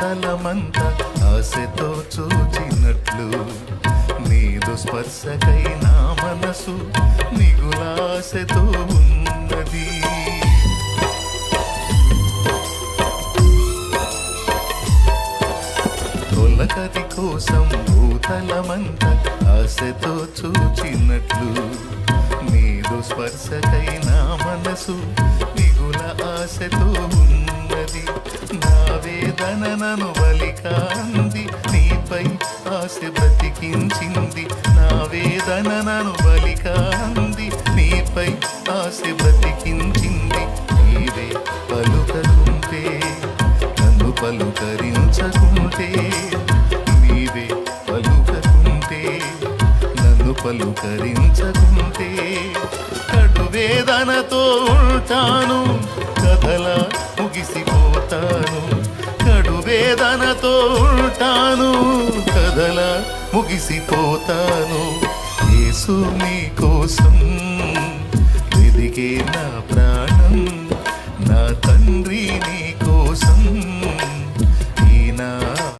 భూతలమంత ఆశతో చూచినట్లు. నీదు స్పర్శకై నా మనసు నిగులాశతో ఉన్నది. తొలకది కోసం భూతలమంత ఆశతో చూచినట్లు. నీదు స్పర్శకై నా మనసు నిగుల ఆశతో ఉన్నది. నను బలికాంది. నీపై ఆశ బ్రతికించింది. నా వేదన నను బలికాంది. నీపై ఆశ బ్రతికించింది. నీవే పలుకకుంటే నన్ను పలుకరించకుంటే. నీవే పలుకకుంటే నన్ను పలుకరించకుంటే. కడు వేదనతో ఉంటాను కథలా ముగిసిపోతాను. వేదనతో ఉంటాను కదల ముగిసిపోతాను. యేసు నీ కోసం వెదిగే నా ప్రాణం నా తండ్రి నీ కోసం